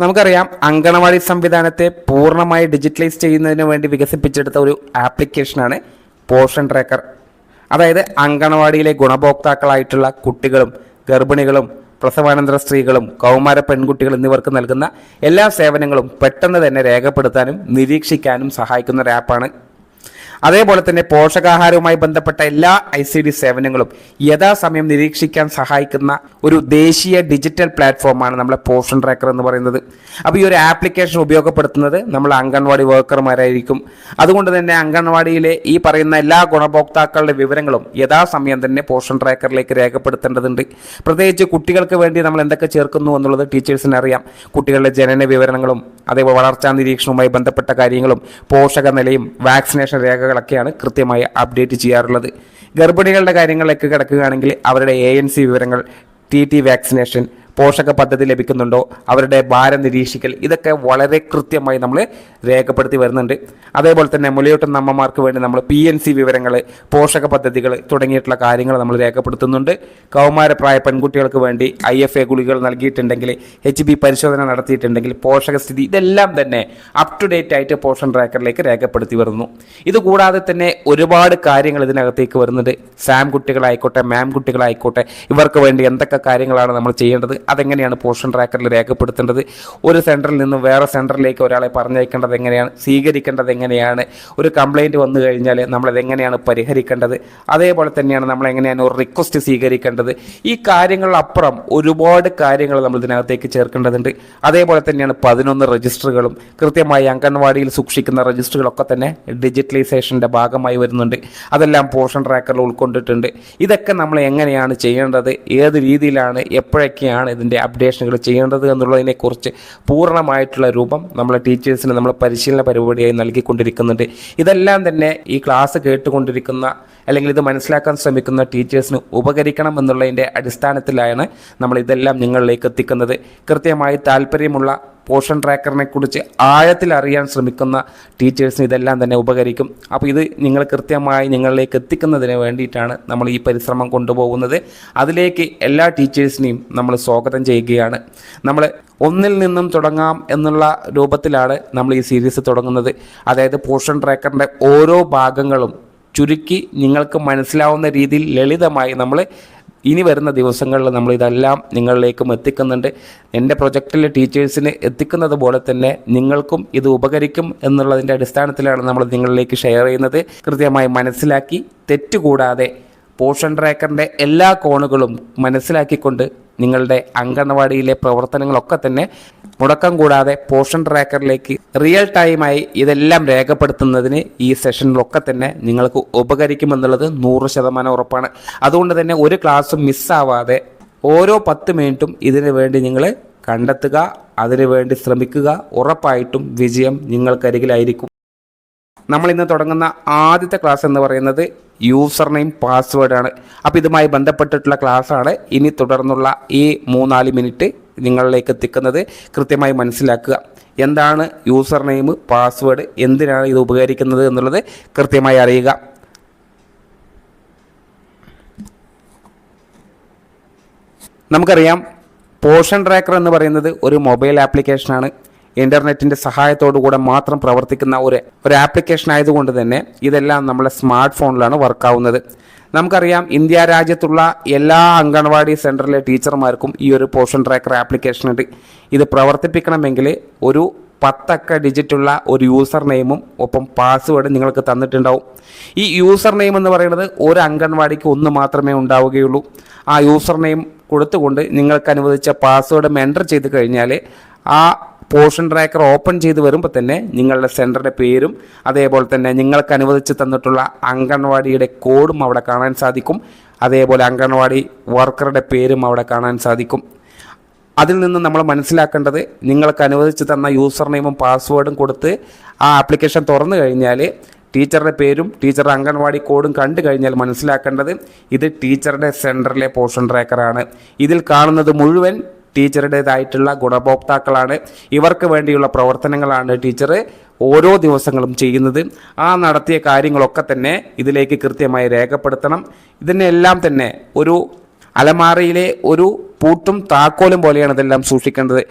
നമുക്കറിയാം അങ്കണവാടി സംവിധാനത്തെ പൂർണമായി ഡിജിറ്റലൈസ് ചെയ്യുന്നതിന് വേണ്ടി വികസിപ്പിച്ചെടുത്ത ഒരു ആപ്ലിക്കേഷനാണ് പോഷൻ ട്രാക്കർ അതായത് അങ്കണവാടിയിലെ ഗുണഭോക്താക്കളായിട്ടുള്ള കുട്ടികളും ഗർഭിണികളും പ്രസവാനന്തര സ്ത്രീകളും കൗമാര പെൺകുട്ടികൾ എന്നിവർക്ക് നൽകുന്ന എല്ലാ സേവനങ്ങളും പെട്ടെന്ന് തന്നെ രേഖപ്പെടുത്താനും നിരീക്ഷിക്കാനും സഹായിക്കുന്ന ഒരു ആപ്പാണ് അതേപോലെ തന്നെ പോഷകാഹാരവുമായി ബന്ധപ്പെട്ട എല്ലാ ഐ സി ഡി സേവനങ്ങളും യഥാസമയം നിരീക്ഷിക്കാൻ സഹായിക്കുന്ന ഒരു ദേശീയ ഡിജിറ്റൽ പ്ലാറ്റ്ഫോമാണ് നമ്മളെ പോഷൻ ട്രാക്കർ എന്ന് പറയുന്നത്. അപ്പോൾ ഈ ഒരു ആപ്ലിക്കേഷൻ ഉപയോഗപ്പെടുത്തുന്നത് നമ്മൾ അംഗൻവാടി വർക്കർമാരായിരിക്കും അതുകൊണ്ട് തന്നെ അംഗൻവാടിയിലെ ഈ പറയുന്ന എല്ലാ ഗുണഭോക്താക്കളുടെ വിവരങ്ങളും യഥാസമയം തന്നെ പോഷൻ ട്രാക്കറിലേക്ക് രേഖപ്പെടുത്തേണ്ടതുണ്ട്. പ്രത്യേകിച്ച് കുട്ടികൾക്ക് വേണ്ടി നമ്മൾ എന്തൊക്കെ ചേർക്കുന്നു എന്നുള്ളത് ടീച്ചേഴ്സിന് അറിയാം. കുട്ടികളുടെ ജനന വിവരങ്ങളും അതേപോലെ വളർച്ചാ നിരീക്ഷണവുമായി ബന്ധപ്പെട്ട കാര്യങ്ങളും പോഷക നിലയും വാക്സിനേഷൻ രേഖകളൊക്കെയാണ് കൃത്യമായി അപ്ഡേറ്റ് ചെയ്യാറുള്ളത്. ഗർഭിണികളുടെ കാര്യങ്ങളിലേക്ക് കിടക്കുകയാണെങ്കിൽ അവരുടെ എ എൻ സി വിവരങ്ങൾ ടി ടി വാക്സിനേഷൻ പോഷക പദ്ധതി ലഭിക്കുന്നുണ്ടോ? അവരുടെ ഭാരം നിരീക്ഷിക്കൽ ഇതൊക്കെ വളരെ കൃത്യമായി നമ്മൾ രേഖപ്പെടുത്തി വരുന്നുണ്ട്. അതേപോലെ തന്നെ മുലയൂട്ടുന്ന അമ്മമാർക്ക് വേണ്ടി നമ്മൾ പി എൻ സി വിവരങ്ങൾ പോഷക പദ്ധതികൾ തുടങ്ങിയിട്ടുള്ള കാര്യങ്ങൾ നമ്മൾ രേഖപ്പെടുത്തുന്നുണ്ട്. കൗമാരപ്രായ പെൺകുട്ടികൾക്ക് വേണ്ടി ഐ എഫ് എ ഗുളികൾ നൽകിയിട്ടുണ്ടെങ്കിൽ എച്ച് ബി പരിശോധന നടത്തിയിട്ടുണ്ടെങ്കിൽ പോഷകസ്ഥിതി ഇതെല്ലാം തന്നെ അപ് ടു ഡേറ്റ് ആയിട്ട് പോഷൻ ട്രാക്കറിലേക്ക് രേഖപ്പെടുത്തി വരുന്നു. ഇതുകൂടാതെ തന്നെ ഒരുപാട് കാര്യങ്ങൾ ഇതിനകത്തേക്ക് വരുന്നുണ്ട്. സാം കുട്ടികളായിക്കോട്ടെ മാം കുട്ടികളായിക്കോട്ടെ ഇവർക്ക് വേണ്ടി എന്തൊക്കെ കാര്യങ്ങളാണ് നമ്മൾ ചെയ്യേണ്ടത്? അതെങ്ങനെയാണ് പോഷൻ ട്രാക്കറിൽ രേഖപ്പെടുത്തേണ്ടത്? ഒരു സെന്ററിൽ നിന്ന് വേറെ സെന്ററിലേക്ക് ഒരാളെ പറഞ്ഞയക്കേണ്ടത് എങ്ങനെയാണ്? സ്വീകരിക്കേണ്ടത് എങ്ങനെയാണ്? ഒരു കംപ്ലയിന്റ് വന്നു കഴിഞ്ഞാൽ നമ്മളത് എങ്ങനെയാണ് പരിഹരിക്കേണ്ടത്? അതേപോലെ തന്നെയാണ് നമ്മൾ എങ്ങനെയാണ് ഒരു റിക്വസ്റ്റ് സ്വീകരിക്കേണ്ടത്? ഈ കാര്യങ്ങളപ്പുറം ഒരുപാട് കാര്യങ്ങൾ നമ്മൾ ഇതിനകത്തേക്ക് ചേർക്കേണ്ടതുണ്ട്. അതേപോലെ തന്നെയാണ് പതിനൊന്ന് രജിസ്റ്ററുകളും കൃത്യമായി അംഗൻവാടിയിൽ സൂക്ഷിക്കുന്ന രജിസ്റ്ററുകളൊക്കെ തന്നെ ഡിജിറ്റലൈസേഷന്റെ ഭാഗമായി വരുന്നുണ്ട്. അതെല്ലാം പോഷൻ ട്രാക്കറിൽ ഉൾക്കൊണ്ടിട്ടുണ്ട്. ഇതൊക്കെ നമ്മൾ എങ്ങനെയാണ് ചെയ്യേണ്ടത്? ഏത് രീതിയിലാണ്? എപ്പോഴൊക്കെയാണ് ഇതിന്റെ അപ്ഡേഷനുകൾ ചെയ്യേണ്ടത് എന്നുള്ളതിനെക്കുറിച്ച് പൂർണമായിട്ടുള്ള രൂപം നമ്മളെ ടീച്ചേഴ്സിന് നമ്മൾ പരിശീലന പരിപാടിയായി നൽകിക്കൊണ്ടിരിക്കുന്നുണ്ട്. ഇതെല്ലാം തന്നെ ഈ ക്ലാസ് കേട്ടുകൊണ്ടിരിക്കുന്ന അല്ലെങ്കിൽ ഇത് മനസ്സിലാക്കാൻ ശ്രമിക്കുന്ന ടീച്ചേഴ്സിന് ഉപകരിക്കണം എന്നുള്ളതിന്റെ അടിസ്ഥാനത്തിലാണ് നമ്മൾ ഇതെല്ലാം നിങ്ങളിലേക്ക് എത്തിക്കുന്നത്. കൃത്യമായി താല്പര്യമുള്ള പോഷൻ ട്രാക്കറിനെ കുറിച്ച് ആഴത്തിൽ അറിയാൻ ശ്രമിക്കുന്ന ടീച്ചേഴ്സിന് ഇതെല്ലാം തന്നെ ഉപകരിക്കും. അപ്പോൾ ഇത് നിങ്ങൾ കൃത്യമായി നിങ്ങളിലേക്ക് എത്തിക്കുന്നതിന് വേണ്ടിയിട്ടാണ് നമ്മൾ ഈ പരിശ്രമം കൊണ്ടുപോകുന്നത്. അതിലേക്ക് എല്ലാ ടീച്ചേഴ്സിനെയും നമ്മൾ സ്വാഗതം ചെയ്യുകയാണ്. നമ്മൾ ഒന്നിൽ നിന്നും തുടങ്ങാം എന്നുള്ള രൂപത്തിലാണ് നമ്മൾ ഈ സീരീസ് തുടങ്ങുന്നത്. അതായത് പോഷൻ ട്രാക്കറിന്റെ ഓരോ ഭാഗങ്ങളും ചുരുക്കി നിങ്ങൾക്ക് മനസ്സിലാവുന്ന രീതിയിൽ ലളിതമായി നമ്മൾ ഇനി വരുന്ന ദിവസങ്ങളിൽ നമ്മൾ ഇതെല്ലാം നിങ്ങളിലേക്കും എത്തിക്കുന്നുണ്ട്. എന്റെ പ്രൊജക്റ്റിലെ ടീച്ചേഴ്സിന് എത്തിക്കുന്നത് പോലെ തന്നെ നിങ്ങൾക്കും ഇത് ഉപകരിക്കും എന്നുള്ളതിന്റെ അടിസ്ഥാനത്തിലാണ് നമ്മൾ നിങ്ങളിലേക്ക് ഷെയർ ചെയ്യുന്നത്. കൃത്യമായി മനസ്സിലാക്കി തെറ്റുകൂടാതെ പോഷൻ ട്രാക്കറിന്റെ എല്ലാ കോണുകളും മനസ്സിലാക്കിക്കൊണ്ട് നിങ്ങളുടെ അംഗൻവാടിയിലെ പ്രവർത്തനങ്ങളൊക്കെ തന്നെ മുടക്കം കൂടാതെ പോഷൻ ട്രാക്കറിലേക്ക് റിയൽ ടൈമായി ഇതെല്ലാം രേഖപ്പെടുത്തുന്നതിന് ഈ സെഷനിലൊക്കെ തന്നെ നിങ്ങൾക്ക് ഉപകരിക്കുമെന്നുള്ളത് നൂറ് ശതമാനം ഉറപ്പാണ്. അതുകൊണ്ട് തന്നെ ഒരു ക്ലാസ്സും മിസ്സാവാതെ ഓരോ പത്ത് മിനിറ്റും ഇതിനു വേണ്ടി നിങ്ങൾ കണ്ടെത്തുക അതിനു വേണ്ടി ശ്രമിക്കുക. ഉറപ്പായിട്ടും വിജയം നിങ്ങൾക്കരികിലായിരിക്കും. നമ്മൾ ഇന്ന് തുടങ്ങുന്ന ആദ്യത്തെ ക്ലാസ് എന്ന് പറയുന്നത് യൂസർ നെയിം പാസ്വേഡ് ആണ്. അപ്പോൾ ഇതുമായി ബന്ധപ്പെട്ടിട്ടുള്ള ക്ലാസ്സാണ് ഇനി തുടർന്നുള്ള ഈ മൂന്നാൽ മിനിറ്റ് നിങ്ങളിലേക്ക് എത്തിക്കുന്നത് കൃത്യമായി മനസ്സിലാക്കുക. എന്താണ് യൂസർ നെയിം പാസ്വേഡ് എന്തിനാണ് ഇത് ഉപകരിക്കുന്നത് എന്നുള്ളത് കൃത്യമായി അറിയുക. നമുക്കറിയാം പോഷൻ ട്രാക്കർ എന്ന് പറയുന്നത് ഒരു മൊബൈൽ ആപ്ലിക്കേഷനാണ് ഇന്റർനെറ്റിന്റെ സഹായത്തോടുകൂടെ മാത്രം പ്രവർത്തിക്കുന്ന ഒരു ഒരു ആപ്ലിക്കേഷൻ ആയതുകൊണ്ട് തന്നെ ഇതെല്ലാം നമ്മളെ സ്മാർട്ട് ഫോണിലാണ് വർക്കാവുന്നത് നമുക്കറിയാം ഇന്ത്യ രാജ്യത്തുള്ള എല്ലാ അംഗൻവാടി സെന്ററിലെ ടീച്ചർമാർക്കും ഈ ഒരു പോഷൻ ട്രാക്കർ ആപ്ലിക്കേഷൻ ഉണ്ട്. ഇത് പ്രവർത്തിപ്പിക്കണമെങ്കിൽ ഒരു പത്തക്ക ഡിജിറ്റുള്ള ഒരു യൂസർ നെയിമും ഒപ്പം പാസ്വേഡും നിങ്ങൾക്ക് തന്നിട്ടുണ്ടാവും. ഈ യൂസർ നെയിം എന്ന് പറയുന്നത് ഒരു അംഗൻവാടിക്ക് ഒന്ന് മാത്രമേ ഉണ്ടാവുകയുള്ളൂ. ആ യൂസർ നെയിം കൊടുത്തുകൊണ്ട് നിങ്ങൾക്ക് അനുവദിച്ച പാസ്വേഡും എന്റർ ചെയ്ത് കഴിഞ്ഞാൽ ആ പോർഷൻ ട്രാക്കർ ഓപ്പൺ ചെയ്ത് വരുമ്പോൾ തന്നെ നിങ്ങളുടെ സെന്ററിന്റെ പേരും അതേപോലെ തന്നെ നിങ്ങൾക്ക് അനുവദിച്ച് തന്നിട്ടുള്ള അംഗൻവാടിയുടെ കോഡും അവിടെ കാണാൻ സാധിക്കും. അതേപോലെ അംഗൻവാടി വർക്കറുടെ പേരും അവിടെ കാണാൻ സാധിക്കും. അതിൽ നിന്ന് നമ്മൾ മനസ്സിലാക്കേണ്ടത് നിങ്ങൾക്ക് അനുവദിച്ച് തന്ന യൂസർ നെയിമും പാസ്വേഡും കൊടുത്ത് ആ ആപ്ലിക്കേഷൻ തുറന്നു കഴിഞ്ഞാൽ ടീച്ചറുടെ പേരും ടീച്ചറുടെ അംഗൻവാടി കോഡും കണ്ടു കഴിഞ്ഞാൽ മനസ്സിലാക്കേണ്ടത് ഇത് ടീച്ചറുടെ സെന്ററിലെ പോർഷൻ ട്രാക്കറാണ്. ഇതിൽ കാണുന്നത് മുഴുവൻ ടീച്ചറുടേതായിട്ടുള്ള ഗുണഭോക്താക്കളാണ്. ഇവർക്ക് വേണ്ടിയുള്ള പ്രവർത്തനങ്ങളാണ് ടീച്ചർ ഓരോ ദിവസങ്ങളും ചെയ്യുന്നത്. ആ നടത്തിയ കാര്യങ്ങളൊക്കെ തന്നെ ഇതിലേക്ക് കൃത്യമായി രേഖപ്പെടുത്തണം. ഇതിനെല്ലാം തന്നെ ഒരു അലമാറയിലെ ഒരു പൂട്ടും താക്കോലും പോലെയാണ് ഇതെല്ലാം സൂക്ഷിക്കേണ്ടത്.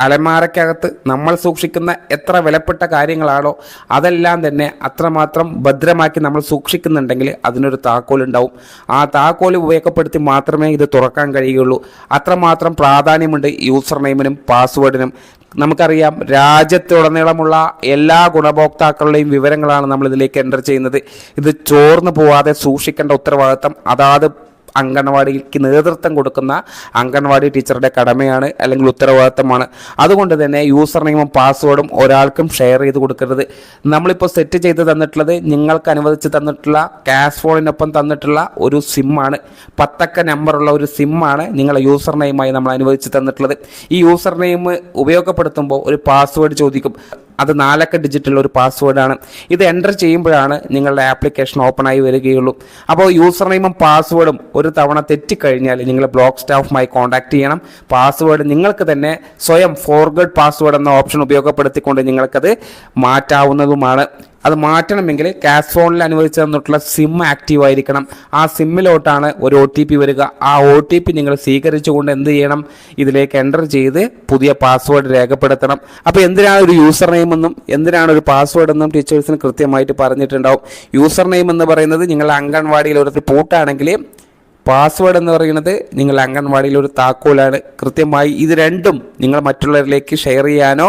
അലമാരക്കകത്ത് നമ്മൾ സൂക്ഷിക്കുന്ന എത്ര വിലപ്പെട്ട കാര്യങ്ങളാണോ അതെല്ലാം തന്നെ അത്രമാത്രം ഭദ്രമാക്കി നമ്മൾ സൂക്ഷിക്കുന്നുണ്ടെങ്കിൽ അതിനൊരു താക്കോലുണ്ടാവും. ആ താക്കോൽ ഉപയോഗപ്പെടുത്തി മാത്രമേ ഇത് തുറക്കാൻ കഴിയുകയുള്ളൂ. അത്രമാത്രം പ്രാധാന്യമുണ്ട് യൂസർ നെയിമിനും പാസ്വേഡിനും നമുക്കറിയാം രാജ്യത്തുടനീളമുള്ള എല്ലാ ഗുണഭോക്താക്കളുടെയും വിവരങ്ങളാണ് നമ്മൾ ഇതിലേക്ക് എന്റർ ചെയ്യുന്നത്. ഇത് ചോർന്നു പോവാതെ സൂക്ഷിക്കേണ്ട ഉത്തരവാദിത്തം. അതാത് അംഗൻവാടിക്ക് നേതൃത്വം കൊടുക്കുന്ന അംഗൻവാടി ടീച്ചറുടെ കടമയാണ് അല്ലെങ്കിൽ ഉത്തരവാദിത്തമാണ്. അതുകൊണ്ട് തന്നെ യൂസർ നെയിമും പാസ്വേഡും ഒരാൾക്കും ഷെയർ ചെയ്ത് കൊടുക്കരുത്. നമ്മളിപ്പോൾ സെറ്റ് ചെയ്ത് തന്നിട്ടുള്ളത് നിങ്ങൾക്ക് അനുവദിച്ച് തന്നിട്ടുള്ള ക്യാഷ് ഫോണിനൊപ്പം തന്നിട്ടുള്ള ഒരു സിമ്മാണ് പത്തക്ക നമ്പറുള്ള ഒരു സിമ്മാണ് നിങ്ങളെ യൂസർ നെയിമായി നമ്മൾ അനുവദിച്ച് തന്നിട്ടുള്ളത്. ഈ യൂസർ നെയിം ഉപയോഗപ്പെടുത്തുമ്പോൾ ഒരു പാസ്വേഡ് ചോദിക്കും. അത് നാലക്ക ഡിജിറ്റുള്ള ഒരു പാസ്വേഡാണ് ഇത് എന്റർ ചെയ്യുമ്പോഴാണ് നിങ്ങളുടെ ആപ്ലിക്കേഷൻ ഓപ്പൺ ആയി വരികയുള്ളൂ. അപ്പോൾ യൂസർ നെയിമും പാസ്വേഡും ഒരു തവണ തെറ്റിക്കഴിഞ്ഞാൽ നിങ്ങൾ ബ്ലോക്ക് സ്റ്റാഫുമായി കോൺടാക്ട് ചെയ്യണം. പാസ്വേഡ് നിങ്ങൾക്ക് തന്നെ സ്വയം ഫോർഗഡ് പാസ്വേഡ് എന്ന ഓപ്ഷൻ ഉപയോഗപ്പെടുത്തിക്കൊണ്ട് നിങ്ങൾക്കത് മാറ്റാവുന്നതുമാണ്. അത് മാറ്റണമെങ്കിൽ ക്യാഷ് ഫോണിൽ അനുവദിച്ചു തന്നിട്ടുള്ള സിം ആക്റ്റീവ് ആയിരിക്കണം. ആ സിമ്മിലോട്ടാണ് ഒരു ഒ ടി പി വരിക. ആ ഒ ടി പി നിങ്ങൾ സ്വീകരിച്ചുകൊണ്ട് എന്ത് ചെയ്യണം? ഇതിലേക്ക് എന്റർ ചെയ്ത് പുതിയ പാസ്വേഡ് രേഖപ്പെടുത്തണം. അപ്പോൾ എന്തിനാണ് ഒരു യൂസർ നെയിം എന്നും എന്തിനാണ് ഒരു പാസ്വേഡ് എന്നും ടീച്ചേഴ്സിന് കൃത്യമായിട്ട് പറഞ്ഞിട്ടുണ്ടാവും. യൂസർ നെയിം എന്ന് പറയുന്നത് നിങ്ങൾ അംഗൻവാടിയിൽ ഒരു പൂട്ടാണെങ്കിൽ പാസ്വേഡ് എന്ന് പറയുന്നത് നിങ്ങൾ അംഗൻവാടിയിൽ ഒരു താക്കോലാണ്. കൃത്യമായി ഇത് രണ്ടും നിങ്ങൾ മറ്റുള്ളവരിലേക്ക് ഷെയർ ചെയ്യാനോ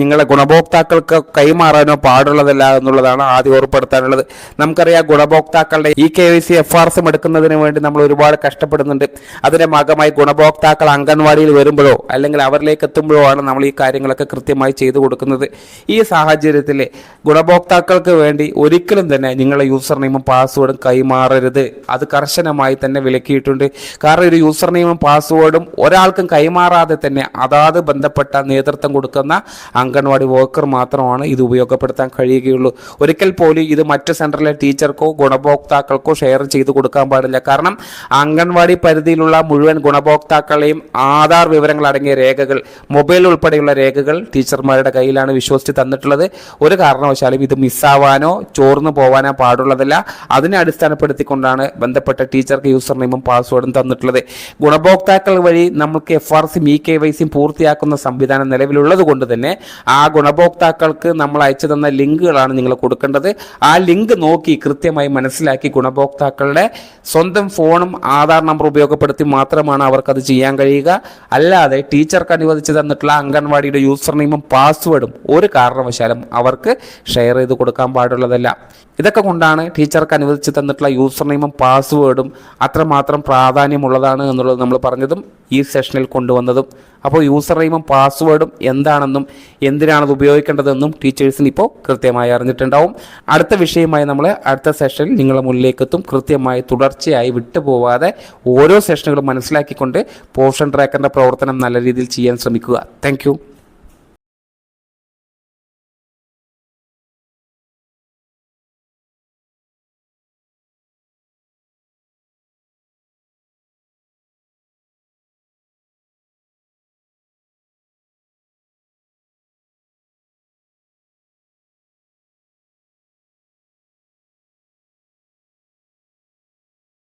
നിങ്ങളുടെ ഗുണഭോക്താക്കൾക്ക് കൈമാറാനോ പാടുള്ളതല്ല എന്നുള്ളതാണ് ആദ്യം ഉറപ്പെടുത്താനുള്ളത് നമുക്കറിയാം ഗുണഭോക്താക്കളുടെ E K Y C F R M എടുക്കുന്നതിന് വേണ്ടി നമ്മൾ ഒരുപാട് കഷ്ടപ്പെടുന്നുണ്ട്. അതിന്റെ ഭാഗമായി ഗുണഭോക്താക്കൾ അംഗൻവാടിയിൽ വരുമ്പോഴോ അല്ലെങ്കിൽ അവരിലേക്ക് എത്തുമ്പോഴോ ആണ് നമ്മൾ ഈ കാര്യങ്ങളൊക്കെ കൃത്യമായി ചെയ്തു കൊടുക്കുന്നത്. ഈ സാഹചര്യത്തിൽ ഗുണഭോക്താക്കൾക്ക് വേണ്ടി ഒരിക്കലും തന്നെ നിങ്ങളെ യൂസർ നെയിമും പാസ്വേഡും കൈമാറരുത്. അത് കർശനമായി തന്നെ വിലക്കിയിട്ടുണ്ട്. കാരണം ഒരു യൂസർ നെയിമും പാസ്വേഡും ഒരാൾക്കും കൈമാറാതെ തന്നെ അതാത് ബന്ധപ്പെട്ട നേതൃത്വം കൊടുക്കുന്ന അംഗൻവാടി വർക്കർ മാത്രമാണ് ഇത് ഉപയോഗപ്പെടുത്താൻ കഴിയുകയുള്ളൂ. ഒരിക്കൽ പോലും ഇത് മറ്റ് സെന്ററിലെ ടീച്ചർക്കോ ഗുണഭോക്താക്കൾക്കോ ഷെയർ ചെയ്ത് കൊടുക്കാൻ പാടില്ല. കാരണം അംഗൻവാടി പരിധിയിലുള്ള മുഴുവൻ ഗുണഭോക്താക്കളെയും ആധാർ വിവരങ്ങൾ അടങ്ങിയ രേഖകൾ മൊബൈൽ ഉൾപ്പെടെയുള്ള രേഖകൾ ടീച്ചർമാരുടെ കയ്യിലാണ് വിശ്വസിച്ച് തന്നിട്ടുള്ളത്. ഒരു കാരണവശാലും ഇത് മിസ്സാവാനോ ചോർന്നു പോവാനോ പാടുള്ളതല്ല. അതിനെ അടിസ്ഥാനപ്പെടുത്തിക്കൊണ്ടാണ് ബന്ധപ്പെട്ട ടീച്ചർക്ക് യൂസർ നെയിമും പാസ്വേഡും തന്നിട്ടുള്ളത്. ഗുണഭോക്താക്കൾ വഴി നമുക്ക് എഫ് ആർ സിയും ഇ കെ വൈ സിയും പൂർത്തിയാക്കുന്ന സംവിധാനം നിലവിലുള്ളത് കൊണ്ട് തന്നെ ആ ഗുണഭോക്താക്കൾക്ക് നമ്മൾ അയച്ചു തന്ന ലിങ്കുകളാണ് നിങ്ങൾ കൊടുക്കേണ്ടത്. ആ ലിങ്ക് നോക്കി കൃത്യമായി മനസ്സിലാക്കി ഗുണഭോക്താക്കളുടെ സ്വന്തം ഫോണും ആധാർ നമ്പർ ഉപയോഗപ്പെടുത്തി മാത്രമാണ് അവർക്കത് ചെയ്യാൻ കഴിയുക. അല്ലാതെ ടീച്ചർക്ക് അനുവദിച്ചു തന്നിട്ടുള്ള അംഗൻവാടിയുടെ യൂസർ നെയിമും പാസ്വേഡും ഒരു കാരണവശാലും അവർക്ക് ഷെയർ ചെയ്ത് കൊടുക്കാൻ പാടുള്ളതല്ല. ഇതൊക്കെ കൊണ്ടാണ് ടീച്ചർക്ക് അനുവദിച്ച് തന്നിട്ടുള്ള യൂസർ നെയിമും പാസ്വേഡും അത്രമാത്രം പ്രാധാന്യമുള്ളതാണ് എന്നുള്ളത് നമ്മൾ പറഞ്ഞതും ഈ സെഷനിൽ കൊണ്ടുവന്നതും. അപ്പോൾ യൂസർ നെയിമും പാസ്വേഡും എന്താണെന്നും എന്തിനാണത് ഉപയോഗിക്കേണ്ടതെന്നും ടീച്ചേഴ്സിന് ഇപ്പോൾ കൃത്യമായി അറിഞ്ഞിട്ടുണ്ടാവും. അടുത്ത വിഷയമായി നമ്മൾ അടുത്ത സെഷനിൽ നിങ്ങളുടെ മുന്നിലേക്കെത്തും. കൃത്യമായി തുടർച്ചയായി വിട്ടുപോവാതെ ഓരോ സെഷനുകളും മനസ്സിലാക്കിക്കൊണ്ട് പോർഷൻ ട്രാക്കറിന്റെ പ്രവർത്തനം നല്ല രീതിയിൽ ചെയ്യാൻ ശ്രമിക്കുക. താങ്ക്